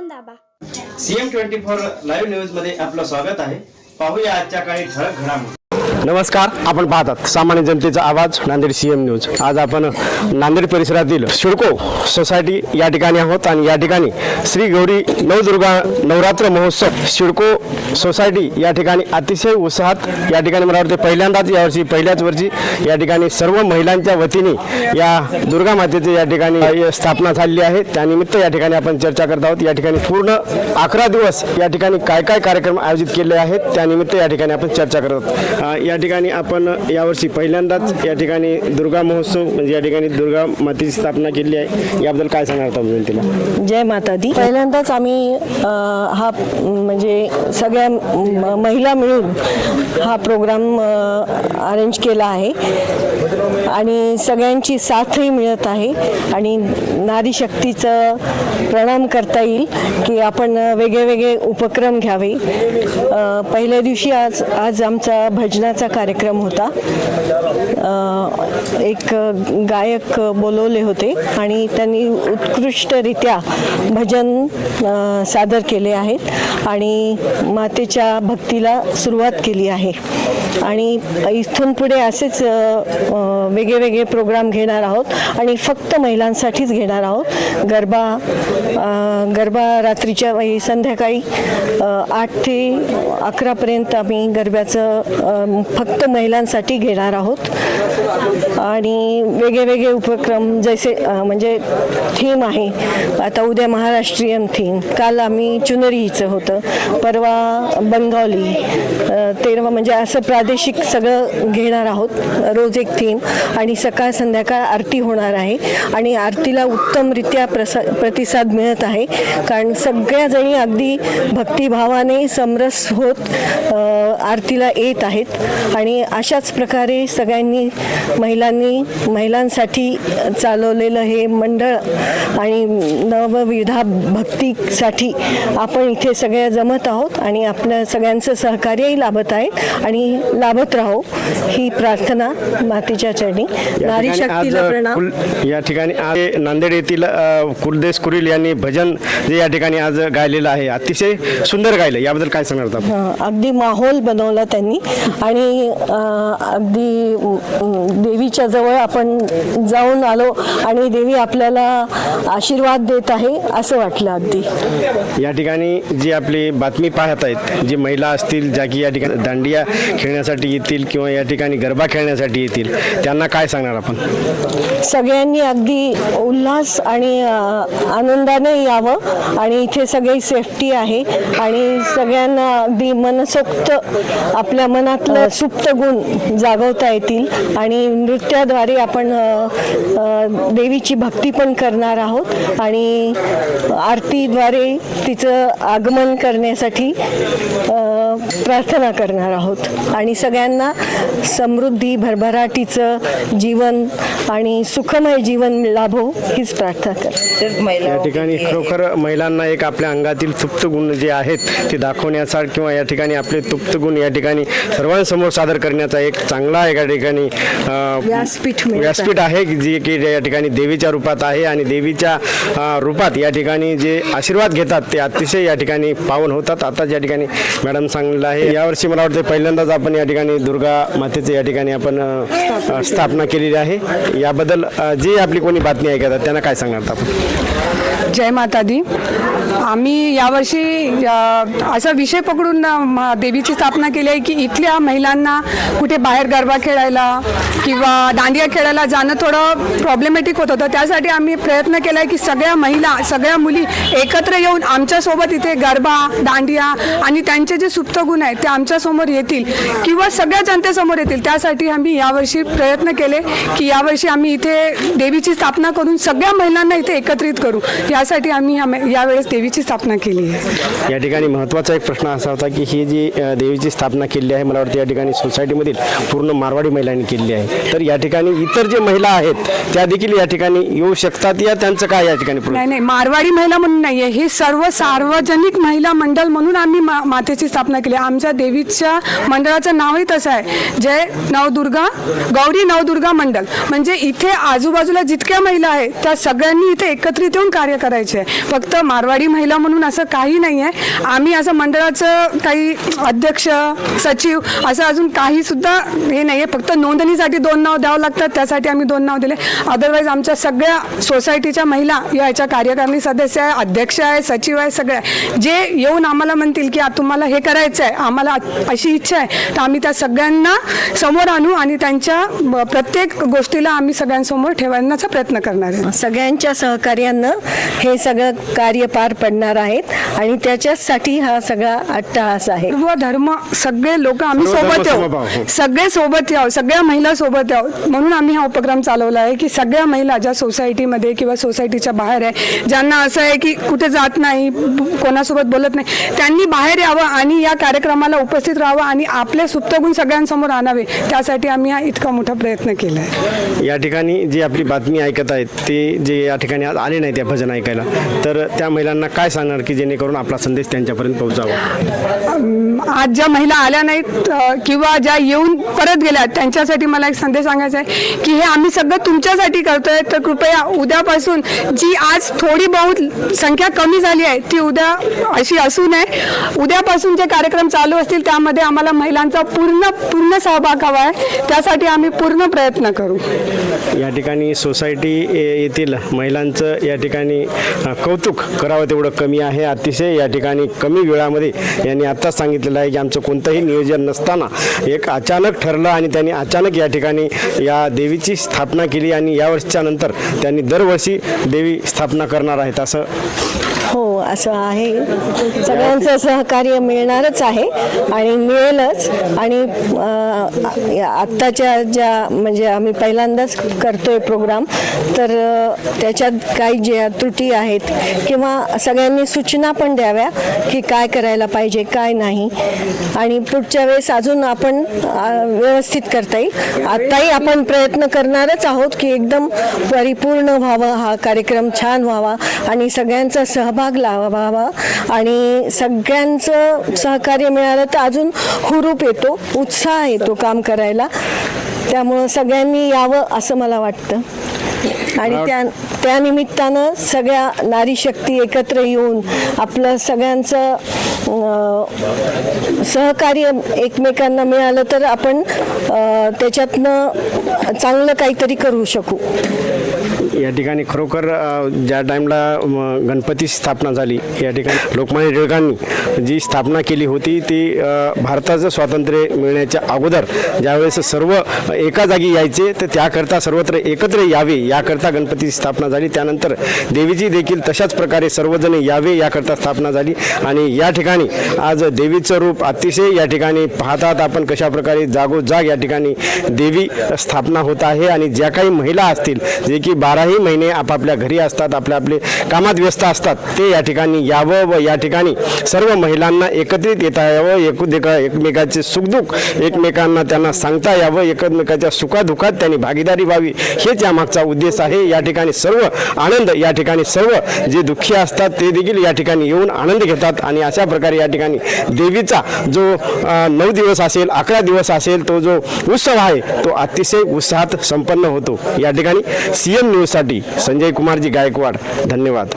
दोन दाबा. CM twenty four live न्यूजमध्ये आपलं स्वागत आहे. पाहूया आजच्या काही ठळक घडामोडी. नमस्कार आपण पाहतात सामान्य जनतेचा आवाज नांदेड सी एम न्यूज आज आपण नांदेड परिसरातील शिडको सोसायटी या ठिकाणी आहोत आणि या ठिकाणी श्री गौरी नवदुर्गा नवरात्र महोत्सव शिडको सोसायटी या ठिकाणी अतिशय उत्साहात या ठिकाणी मला वाटते पहिल्यांदाच यावर्षी पहिल्याच वर्षी या ठिकाणी सर्व महिलांच्या वतीने या दुर्गा मातेची या ठिकाणी स्थापना झालेली आहे त्यानिमित्त या ठिकाणी आपण चर्चा करत आहोत या ठिकाणी पूर्ण अकरा दिवस या ठिकाणी काय काय कार्यक्रम आयोजित केले आहेत त्यानिमित्त या ठिकाणी आपण चर्चा करत आहोत या ठिकाणी आपण यावर्षी पहिल्यांदाच या ठिकाणी दुर्गा महोत्सव म्हणजे या ठिकाणी दुर्गा मातेची स्थापना केली आहे. याबद्दल काय सांगणार तुम्ही तिला? जय माता दी पहिल्यांदाच आम्ही हा म्हणजे सगळ्या म- महिला मिळून हा प्रोग्राम अरेंज केला आहे. आणि सगळ्यांची साथही मिळत आहे. आणि नारी शक्तीचं प्रणाम करता येईल की आपण वेगळे वेगळे उपक्रम घ्यावे. पहिल्या दिवशी आज आज आमचा भजनाचा कार्यक्रम होता. एक गायक बोलवले होते आणि त्यांनी उत्कृष्टरित्या भजन सादर केले आहेत आणि मातेच्या भक्तीला सुरुवात केली आहे. आणि इथून पुढे असेच वेगळे वेगळे प्रोग्राम घेणार आहोत आणि फक्त महिलांसाठीच घेणार आहोत. गरबा गरबा रात्रीच्या वेळी संध्याकाळी आठ ते अकरापर्यंत आम्ही गरब्याचं फक्त महिलांसाठी घेणार आहोत. आणि वेगळे वेगळे उपक्रम जैसे म्हणजे थीम आहे. आता उद्या महाराष्ट्रीयन थीम काल आम्ही चुनरीचं होतं. परवा बंगाली. तेरवा म्हणजे असं प्रादेशिक सगळं घेणार आहोत. रोज एक थीम आणि सकाळ संध्याकाळ आरती होणार आहे. आणि आरतीला उत्तमरित्या प्रसा प्रतिसाद मिळत आहे. कारण सगळ्याजणी अगदी भक्तिभावाने समरस होत आरतीला येत आहेत. आणि अशाच प्रकारे सगळ्यांनी महिलांनी महिलांसाठी चालवलेलं हे मंडळ आणि नवविधा भक्तीसाठी आपण इथे सगळ्या जमत आहोत आणि आपल्या सगळ्यांचं सहकार्यही लाभत आहे आणि लाभत राहो ही प्रार्थना मातेच्या चरणी. नारी शक्तीला प्रणाम. या ठिकाणी आज नांदेड येथील कुलदेश कुरील यांनी भजन जे या ठिकाणी आज गायलेलं आहे अतिशय सुंदर गायलं याबद्दल काय सांगणार अगदी माहोल बनवला त्यांनी आणि अगदी देवीच्या जवळ आपण जाऊन आलो आणि देवी आपल्याला आशीर्वाद देत आहे असं वाटलं अगदी. या ठिकाणी जी आपली बातमी पाहत आहेत जी महिला असतील ज्या की या ठिकाणी दांडिया खेळण्यासाठी येतील किंवा या ठिकाणी गरबा खेळण्यासाठी येतील त्यांना काय सांगणार आपण? सगळ्यांनी अगदी उल्हास आणि आनंदाने यावं आणि इथे सगळी सेफ्टी आहे आणि सगळ्यांना अगदी मनसोक्त आपल्या मनातलं सुप्त गुण जागवता येतील. आणि नृत्याद्वारे आपण देवीची भक्ती पण करणार आहोत. आणि आरतीद्वारे तिचं आगमन करण्यासाठी अं, प्रार्थना करणार आहोत. आणि सगळ्यांना समृद्धी भरभराटीचं जीवन आणि सुखमय जीवन लाभो हीच प्रार्थना कर. या ठिकाणी खरोखर महिलांना एक आपल्या अंगातील सुप्त गुण जे आहेत ते दाखवण्याचा किंवा या ठिकाणी आपले सुप्त गुण या ठिकाणी सर्वांसमोर सादर करण्याचा एक चांगला एका ठिकाणी अ, व्यासपीठ मिळत. व्यासपीठ आहे की जी की या ठिकाणी देवीच्या रूपात आहे आणि देवीच्या अ, रूपात या ठिकाणी जे आशीर्वाद घेतात ते अतिशय या ठिकाणी पावन होतात. आता या ठिकाणी मॅडम सांगलेलं आहे यावर्षी मला वाटतं पहिल्यांदाच आपण या ठिकाणी दुर्गा मातेचे या ठिकाणी आपण अ, स्थापना केलेली आहे. याबद्दल अ, जी आपली कोणी बातमी ऐकतात त्यांना काय सांगणार आपण? जय माता दी आम्ही यावर्षी असा विषय पकडून देवीची स्थापना केली आहे की इथल्या महिलांना कुठे बाहेर गरबा खेळायला किंवा दांडिया खेळायला जाणं थोडं प्रॉब्लेमॅटिक होत होतं. त्यासाठी आम्ही प्रयत्न केला आहे की सगळ्या महिला सगळ्या मुली एकत्र येऊन आमच्यासोबत इथे गरबा दांडिया आणि त्यांचे जे सुप्त गुण आहेत ते आमच्यासमोर येतील किंवा सगळ्या जनतेसमोर येतील. त्यासाठी आम्ही यावर्षी प्रयत्न केले की यावर्षी आम्ही इथे देवीची स्थापना करून सगळ्या महिलांना इथे एकत्रित करू. यासाठी आम्ही या- यावेळेस देवीची स्थापना केली आहे. या ठिकाणी महत्त्वाचा एक प्रश्न असा होता की ही जी देवीची स्थापना केली आहे मला वाटतं या ठिकाणी सोसायटीमधील पूर्ण मारवाडी महिलांनी केली आहे. तर या ठिकाणी इतर जे महिला आहेत त्या देखील या ठिकाणी येऊ शकतात या त्यांचं काय या ठिकाणी नाही नाही मारवाडी महिला म्हणून नाहीये. हे सर्व सार्वजनिक महिला मंडळ म्हणून आम्ही मा- मातेची स्थापना केली आहे. आमच्या देवीच्या मंडळाचं नावही तसं आहे. जय नवदुर्गा गौरी नवदुर्गा मंडळ म्हणजे इथे आजूबाजूला जितक्या महिला आहेत त्या सगळ्यांनी इथे एकत्रित येऊन कार्य करायची आहे. फक्त मारवाडी महिला म्हणून असं काही नाही आहे आम्ही असं मंडळाचं काही अध्यक्ष सचिव असं अजून काही सुद्धा हे नाही आहे फक्त नोंदणीसाठी दोन नाव द्यावं लागतात त्यासाठी आम्ही दोन नाव दिले. अदरवाईज आमच्या सगळ्या सोसायटीच्या महिला या याच्या कार्यकारिणी सदस्य आहे अध्यक्ष आहे सचिव आहे सगळ्या आहे. जे येऊन आम्हाला म्हणतील की तुम्हाला हे करायचं आहे आम्हाला अशी इच्छा आहे तर आम्ही त्या सगळ्यांना समोर आणू आणि त्यांच्या प्रत्येक गोष्टीला आम्ही सगळ्यांसमोर ठेवण्याचा प्रयत्न करणार आहे. सगळ्यांच्या सहकार्यानं हे सगळं कार्य पार पडणार आहेत आणि त्याच्याचसाठी हा सगळा अट्टहास आहे. सर्व धर्म सगळे लोक आम्ही सर्व धर्म सोबत समभाव, येऊ हो. सगळे सोबत यावं सगळ्या महिला सोबत यावं म्हणून आम्ही हा उपक्रम चालवला आहे की सगळ्या महिला ज्या सोसायटीमध्ये किंवा सोसायटीच्या बाहेर आहे ज्यांना असं आहे की कुठे जात नाही कोणासोबत बोलत नाही त्यांनी बाहेर यावं आणि या कार्यक्रमाला उपस्थित राहावं आणि आपले सुप्त गुण सगळ्यांसमोर आणावे. त्यासाठी आम्ही हा इतका मोठा प्रयत्न केला आहे या ठिकाणी जी आपली बातमी ऐकत आहेत ते जे या ठिकाणी आज आले नाही त्या भजन ऐकायला तर त्या महिलांना काय सांगणार की जेणेकरून आपला संदेश त्यांच्यापर्यंत पोहोचावा? आज ज्या महिला आल्या नाहीत किंवा ज्या येऊन परत गेल्या त्यांच्यासाठी मला एक संदेश सांगायचा आहे की हे आम्ही सगळं तुमच्यासाठी करतोय. तर कृपया उद्यापासून जी आज थोडी बहुत संख्या कमी झाली आहे ती उद्या अशी असू नये. उद्यापासून जे कार्यक्रम चालू असतील त्यामध्ये आम्हाला महिलांचा पूर्ण पूर्ण सहभाग हवा आहे. त्यासाठी आम्ही पूर्ण प्रयत्न करू. या ठिकाणी सोसायटी येथील महिलांचं या ठिकाणी कौतुक करावं तेवढं कमी आहे. अतिशय या ठिकाणी कमी वेळामध्ये यांनी आत्ताच सांगितलेलं आहे की आमचं कोणतंही नियोजन नसताना एक अचानक ठरलं आणि त्यांनी अचानक या ठिकाणी या देवीची स्थापना केली आणि यावर्षीच्या नंतर त्यांनी दरवर्षी देवी स्थापना करणार आहेत असं हो असं आहे. सगळ्यांचं सहकार्य मिळणारच आहे आणि मिळेलच. आणि आत्ताच्या ज्या म्हणजे आम्ही पहिल्यांदाच करतोय प्रोग्राम तर त्याच्यात काही ज्या त्रुटी आहेत किंवा सगळ्यांनी सूचना पण द्याव्या की काय करायला पाहिजे काय नाही. आणि पुढच्या वेळेस अजून आपण व्यवस्थित करता येईल. आत्ताही आपण प्रयत्न करणारच आहोत की एकदम परिपूर्ण व्हावं हा कार्यक्रम छान व्हावा आणि सगळ्यांचा सहभाग लावावा आणि सगळ्यांचं सहकार्य मिळालं तर अजून हुरूप येतो उत्साह येतो काम करायला. त्यामुळं सगळ्यांनी यावं असं मला वाटतं. आणि त्या त्यानिमित्तानं सगळ्या नारी शक्ती एकत्र येऊन आपलं सगळ्यांचं सहकार्य एकमेकांना मिळालं तर आपण त्याच्यातनं चांगलं काहीतरी करू शकू. या ठिकाणी खरोखर ज्या टाईमला गणपती स्थापना झाली या ठिकाणी लोकमान्य टिळकांनी जी स्थापना केली होती ती भारताचं स्वातंत्र्य मिळण्याच्या अगोदर ज्यावेळेस सर्व एका जागी यायचे तर त्याकरता सर्वत्र एकत्र यावे याकरता गणपतीची स्थापना झाली. त्यानंतर देवीची देखील तशाच प्रकारे सर्वजण यावे याकरता स्थापना झाली. आणि या ठिकाणी आज देवीचं रूप अतिशय या ठिकाणी पाहतात आपण कशाप्रकारे जागोजाग या ठिकाणी देवी स्थापना होत आहे. आणि ज्या काही महिला असतील जे की बाराही महिने आपापल्या घरी असतात आपल्या आपले कामात व्यस्त असतात ते या ठिकाणी यावं व या ठिकाणी सर्व महिलांना एकत्रित येता यावं एकूदेका एकमेकाचे सुखदुःख एकमेकांना त्यांना सांगता यावं एकमेकाच्या सुखादुखात त्यांनी भागीदारी व्हावी हेच यामागचा उद्देश आहे. या ठिकाणी सर्व आनंद या ठिकाणी सर्व जे दुःखी असतात ते देखील या ठिकाणी येऊन आनंद घेतात आणि अशा प्रकारे या ठिकाणी देवीचा जो नऊ दिवस असेल अकरा दिवस असेल तो जो उत्सव आहे तो अतिशय उत्साहात संपन्न होतो. या ठिकाणी सीएम न्यूज न्यूजसाठी संजय कुमारजी गायकवाड. धन्यवाद.